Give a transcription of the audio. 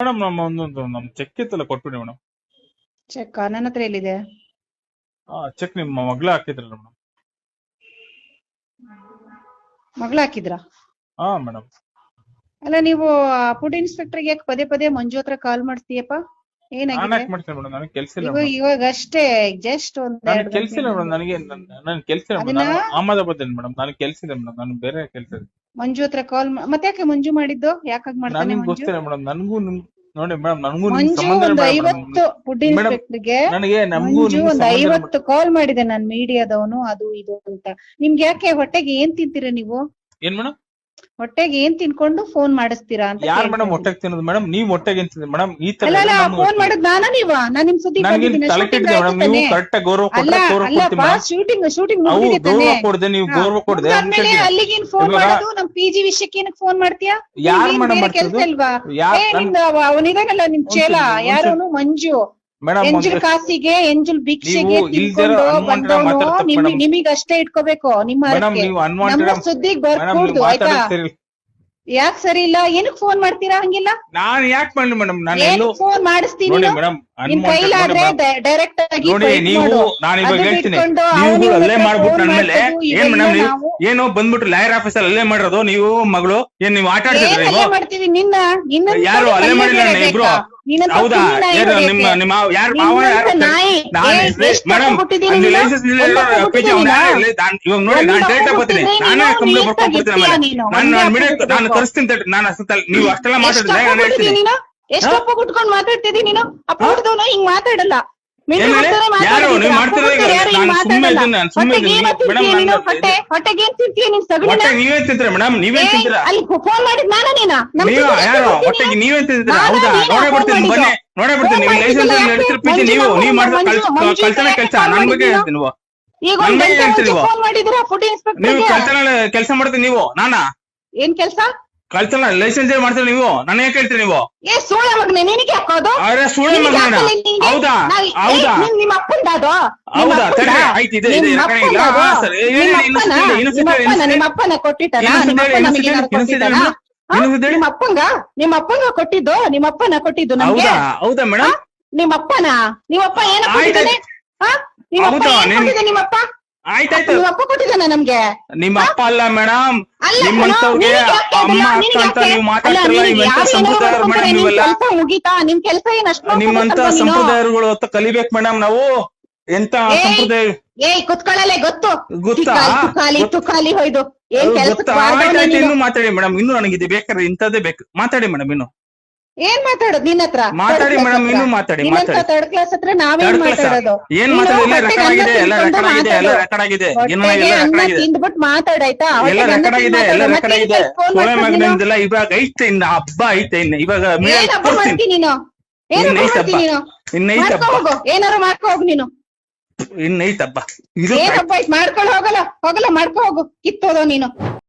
Madam ನಮ್ಮ ಒಂದೊಂದು ನಮ್ ಚೆಕ್ ಇತ್ತಲ್ಲ ಕೊಟ್ಬಿಡಿ ಮೇಡಮ್. ಚೆಕ್ ನನ್ನ ಹತ್ರ ಎಲ್ಲಿದೆ? ಆ ಚೆಕ್ ನಿಮ್ಮ ಮಗ್ಳ ಹಾಕಿದ್ರಲ್ಲ ಮೇಡಮ್. ಮಗಳ ಹಾಕಿದ್ರ? ಹಾ ಮೇಡಮ್. ಅಲ್ಲ ನೀವು ಫುಡ್ ಇನ್ಸ್ಪೆಕ್ಟರ್ ಯಾಕೆ ಪದೇ ಪದೇ ಮಂಜು ಹತ್ರ ಕಾಲ್ ಮಾಡ್ತೀಯಪ್ಪ? ನಾನು ಏನಾಗಿದೆ ಯಾಕೆ ಮಾಡ್ತೀನಿ ಮೇಡಮ್? ನನಗೆ ಕೆಲ್ಸ ಇಲ್ಲ ಇವಾಗ ಇವಾಗ ಅಷ್ಟೇ ಜಸ್ಟ್ ಒಂದ್ ನನಗೆ ಎರಡ್ ಕೆಲ್ಸ ಇಲ್ಲ ಮೇಡಮ್. ನನಗೆ ನನ್ನ ಕೆಲ್ಸ ಇಲ್ಲ ಮೇಡಮ್. ಅಹಮದಾಬಾದ್ ಮೇಡಮ್. ನನಗೆ ಕೆಲ್ಸ ಇದೆ ಮೇಡಮ್. ನಾನು ಬೇರೆ ಕೆಲ್ಸ ಇದೆ. ಮಂಜು ಹತ್ರ ಕಾಲ್ ಮತ್ತೆ ಯಾಕೆ ಮಂಜು ಮಾಡಿದ್ದು? ಯಾಕಾಗಿ ಮಾಡ್ತಾನೆ ಮಂಜು? ಗೊತ್ತಿಲ್ಲ ಮೇಡಮ್ ನನಗೂ ನಿಮ್ ನೋಡಿ ಮೇಡಮ್ ನನಗೂ ನಿಮ್ ಮಂಜು ಸಂಬಂಧ ಒಂದ್ ಇಲ್ಲ ಐವತ್ತು ಫುಡ್ Madam, ಇನ್ಸ್ಪೆಕ್ಟರ್ಗೆ ನನಗೆ ನಮಗೂ ಮಂಜು ಒಂದು ಒಂದ್ ಸಂಬಂಧ ಇಲ್ಲ ಐವತ್ತು ಕಾಲ್ ಮಾಡಿದೆ ನಾನ್ ಮೀಡಿಯಾದವನು ಅದು ಇದು ಅಂತ. ನಿಮ್ಗೆ ಯಾಕೆ ಹೊಟ್ಟೆಗೆ ಏನ್ ತಿಂತೀರಾ ನೀವು? ಏನ್ ಮೇಡಮ್? ಹೊಟ್ಟೆಗೆ ಏನ್ ತಿನ್ಕೊಂಡು ಫೋನ್ ಮಾಡಿಸ್ತೀರಾ ಅಂತ ಯಾರ್ ಮೇಡಮ್. ಹೊಟ್ಟೆಗೆ ತಿನ್ನೋದು? ಮೇಡಮ್ ನೀವ್ ಹೊಟ್ಟೆಗೆ ತಿನ್ನೋದು? ಮೇಡಮ್ ಈ ತರ ಅಲ್ಲ ಅಲ್ಲ ಫೋನ್ ಮಾಡೋದ್ ನಾನ ನೀವ? ನಾನ್ ನಿಮ್ ಸುದ್ದಿ ನನಗೆ ತಲೆ ಕೆಟ್ಟಿದೆ ಮೇಡಮ್ ನೀವು ಕರೆಕ್ಟ್ ಆಗಿ ಗೌರವ ಕೊಟ್ರೆ ಗೌರವ ಕೊಡ್ತೀನಿ ಮೇಡಮ್ ಶೂಟಿಂಗ್ ಶೂಟಿಂಗ್ ಮುಗಿದಿದೆ ಮುಗಿದಿದೆ ಗೌರವ ತಾನೇ ಕೊಡದೆ ನೀವು. ಗೌರವ ಕೊಡದೆ ಅಲ್ಲಿಗೆ ಏನ್ ಫೋನ್ ಮಾಡೋದು? ನಮ್ ಪಿ ಜಿ ವಿಷಯಕ್ಕೆ ಏನಕ್ಕೆ ಫೋನ್ ಮಾಡ್ತೀಯಾ? ಯಾರ್ ಮೇಡಮ್ ಕೆಲ್ಸ ಯಾರ್ ಏ ಅವ- ಅವನಿದಾನಲ್ಲ ನಿಮ್ ಚೇಲ ಯಾರೋನು ಮಂಜು. ಎಂಜಲ್ ಕಾಸಿಗೆ ಎಂಜಲ್ ಭಿಕ್ಷೆಗೆ. ನಿಮಗ್ ಅಷ್ಟೇ ಇಟ್ಕೋಬೇಕು ನಿಮ್ಮ ಸುದ್ದಿಗ್ ಬರ್ಕೂಡ್ದು ಆಯ್ತಾ? ಯಾಕ್ ಸರಿ ಇಲ್ಲ? ಏನಕ್ ಫೋನ್ ಮಾಡ್ತೀರಾ ಹಂಗಿಲ್ಲ? ನಾನ್ ಯಾಕ್ ಮಾಡಿ ಮೇಡಮ್ ನಾನು ಫೋನ್ ಮಾಡಿಸ್ತೀನಿ? ಮೇಡಮ್ ನಿಮ್ ಕೈಲಾದ್ರೆ ಡೈರೆಕ್ಟ್ ಆಗಿ ನೀವು. ನಾನು ಇವಾಗ ಹೇಳ್ತೀನಿ. ನೀವು ಅಲ್ಲೇ ಮಾಡ್ಬಿಟ್ಟು ನನ್ ಮೇಲೆ ಏನ್ ಮೇಡಮ್ ನಾವು ಏನೋ ಬಂದ್ಬಿಟ್ಟು ಲಾಯರ್ ಆಫೀಸರ್ ಅಲ್ಲೇ ಮಾಡಿರೋದು ನೀವು ಮಗಳು ಏನ್ ನೀವು ಆಟ ಆಡ್ತಿದ್ರಿ ನೀವು? ಯಾರು ಅಲ್ಲೇ ಮಾಡಿಲ್ಲ ಇಬ್ರು? ಹೌದಾ? ಯಾರು ನಿಮ್ಮ ನಿಮ್ಮ ಯಾರು ಮಾವ ಯಾರು ಮೇಡಮ್ ಅಲ್ಲಿ ಲೈಸೆನ್ಸ್ ಪಿಜಿ ಇವಾಗ ನೋಡಿ ನಾನು ಡೇಟ್ ಬರ್ತೀನಿ. ನಾನೇ ಕಂಪ್ಲೇಂಟ್ ಬರ್ಕೊಂಡು ಕೊಡ್ತೀನಿ ಆಮೇಲೆ. ನಾನು. ನಾನು ಮಿಡಿಯೋ ನಾನು ತರಿಸ್ತೀನಿ. ನಾನು ಅಷ್ಟೊತ್ತಲ್ಲಿ ನೀವು ಅಷ್ಟೆಲ್ಲ ಮಾತಾಡಿದ್ರೆ ನಾನು ಹೇಳ್ತೀನಿ. ನೀನು? ಎಷ್ಟಪ್ಪ ಕುಟ್ಕೊಂಡ್ ಮಾತಾಡ್ತಿದಿ ನೀನು? ಅಪ್ಪ ಹಿಂಗ್ ಮಾತಾಡಲ್ಲ. ನೀವೇನ್ ತಿಂತೀರ ಮೇಡಮ್ ನೀವೇನ್ ತಿಂತೀರಾ ಅಲ್ಲಿ ಫೋನ್ ಮಾಡಿದ್ ನಾನ ನೀನ? ಯಾರು? ಹೊಟ್ಟೆಗೆ ನೀವೇನ್ ತಿಂತೀರಾ? ನಾನಾ ಹೌದಾ? ನೋಡೇ ಬಿಡ್ತೀನಿ ಬನ್ನಿ? ನೋಡೇ ನೀವು ಲೈಸೆನ್ಸ್ ನೀವು ನೀವು ಕಳ್ತನ ಕೆಲಸ? ನನ್ ಬಗ್ಗೆ ಹೇಳ್ತೀನಿ ನೀವು ನನ್ ಬಗ್ಗೆ ಹೇಳ್ತೀರಿ ಕಳ್ತನ ಕೆಲಸ ಮಾಡ್ತೀರಿ ನೀವು ನಾನಾ? ಏನ್ ಕೆಲ್ಸ? ಕಳ್ತನ ಲೈಸೆನ್ಸ್ ಮಾಡ್ತೀರಿ ನೀವು? ನನ್ನ ಯಾಕೆ ಹೇಳ್ತೀರಿ ನೀವು? ಏ ಸೋಳ ಮಗನೆ ನಿನಗೆ ಹಾಕೋದು ಅರೆ ಸುಳ್ಳು ಮಗನ ಹೌದಾ? ಹೌದಾ? ನಿಮ್ಮ ಅಪ್ಪಂದ ಅದು? ಹೌದಾ? ತಡಿ ಆಯ್ತು ಇದೆ ಇದೆ ನಿಮ್ಮ ರೆಕಾರ್ಡಿಂಗ್ ಇಲ್ಲ? ಸರಿ ನಿಮ್ಮ ಅಪ್ಪನ? ಇನ್ನೊಂದ್ಸತಿ ನಿಮ್ಮ ಅಪ್ಪನ, ಅಪ್ಪನ ಅಪ್ಪ ನಮಗೆ ಹೇಳಿ. ನಿಮ್ಮ ಅಪ್ಪಂಗ? ನಿಮ್ಮ ಅಪ್ಪಂಗ ಕೊಟ್ಟಿದ್ದು? ನಿಮ್ಮ ಅಪ್ಪನ ಕೊಟ್ಟಿದ್ದು ನಮ್ಗೆ? ಹೌದಾ? ಹೌದಾ ಮೇಡಮ್ ನಿಮ್ಮ ಅಪ್ಪನ? ನಿಮ್ಮ ಅಪ್ಪ ಏನ ಕೊಟ್ಟಿದ್ದಾನೆ? ಹಾ? ನಿಮ್ಮ ಅಪ್ಪ ಏನ್ ನಿಮ್ಮ ಅಪ್ಪ ಆಯ್ತಾಯ್ತು ನಿಮ್ಮ ಅಪ್ಪ ಕೊಟ್ಟಿದ್ದಾನ ನಮ್ಗೆ? ನಿಮ್ಮ ಅಪ್ಪ? ಅಲ್ಲ ಮೇಡಮ್. ಯಾಕೆ ಅಮ್ಮ ಅಕ್ಕ ಅಂತ ನೀವು ಮಾತಾಡ್ತಿಲ್ಲ ಇವೆಂತ ಸಂಪ್ರದಾಯರು ಮೇಡಮ್ ಮುಗೀತಾ? ನಿಮ್ ಕೆಲಸ ನಿಮ್ಮಂತ ಸಂಪ್ರದಾಯಗಳು ಅಂತ ಕಲಿಬೇಕು ಮೇಡಮ್ ನಾವು. ಎಂತ ಸಂಪ್ರದಾಯ? ಏಯ್ ಕುತ್ಕೊಳ್ಳಲೆ ಗೊತ್ತು. ಗೊತ್ತಾ? ತುಕಾಲಿ, ತುಕಾಲಿ ಗೊತ್ತು. ತುಕಾಲಿ ಹೋಯ್ದು. ಏನ್ ಆಯ್ತಾಯ್ತು ಇನ್ನು ಮಾತಾಡಿ ಮೇಡಮ್. ಇನ್ನು ನನಗೆ ಇದು ಬೇಕಾದ್ರೆ ಇಂಥದ್ದೇ ಬೇಕು. ಮಾತಾಡಿ ಮೇಡಮ್ ಇನ್ನು. ಏನ್ ಮಾತಾಡೋದು? ನಿನ್ನ ಹತ್ರ? ಮಾತಾಡಿ ಮೇಡಮ್? ಇನ್ನು ಮಾತಾಡಿ ಮಾತಾಡಿ. ಥರ್ಡ್ ಕ್ಲಾಸ್ ಹತ್ರ ನಾವೇನ್? ಮಾತಾಡೋದು? ಏನ್ ನೀನು ಮಾತಾಡಿ? ಎಲ್ಲ ರೆಕಾರ್ಡ್ ಆಗಿದೆ ಅನ್ನ ಎಲ್ಲ ರೆಕಾರ್ಡ್ ಆಗಿದೆ ಎಲ್ಲ ಮಾತಾಡು. ರೆಕಾರ್ಡ್ ಆಗಿದೆ. ಏನು ಹೊಟ್ಟೆಗೆ ಎಲ್ಲ ಅನ್ನ ಆಗಿದೆ. ತಿಂದ್ಬಿಟ್ಟು ಮಾತಾಡಾಯ್ತಾ ಎಲ್ಲ ಹೊಟ್ಟೆಗೆ ಅನ್ನ ರೆಕಾರ್ಡ್ ಆಗಿದೆ ತಿಂದ್ ಎಲ್ಲ ರೆಕಾರ್ಡ್ ಆಗಿದೆ. ಇದಕ್ಕೆ phone ಸೋಳೆ ಮಗನಿಂದೆಲ್ಲ ಇವಾಗ ಐತೆ ಇನ್ನ ಹಬ್ಬ ಐತೆ ಇನ್ನ ಇವಾಗ ಏನ್ ಹಬ್ಬ ಮಾಡ್ತೀನಿ ನೀನು? ಏನ್ ಮಾಡ್ತೀನಿ ಹಬ್ಬ. ಏನಾರು ಮಾಡ್ಕೋ ಹೋಗು. ನೀನು. ಇನ್ನ ಐತೆ ಹಬ್ಬ. ಇದು ಏನ್ ಹಬ್ಬ ಮಾಡ್ಕೊಳ್ಳೋ ಹೋಗಲ್ಲ. ಹೋಗಲ್ಲ ಮಾಡ್ಕೋ ಹೋಗು. ಕಿತ್ತೋದೋ ನೀನು.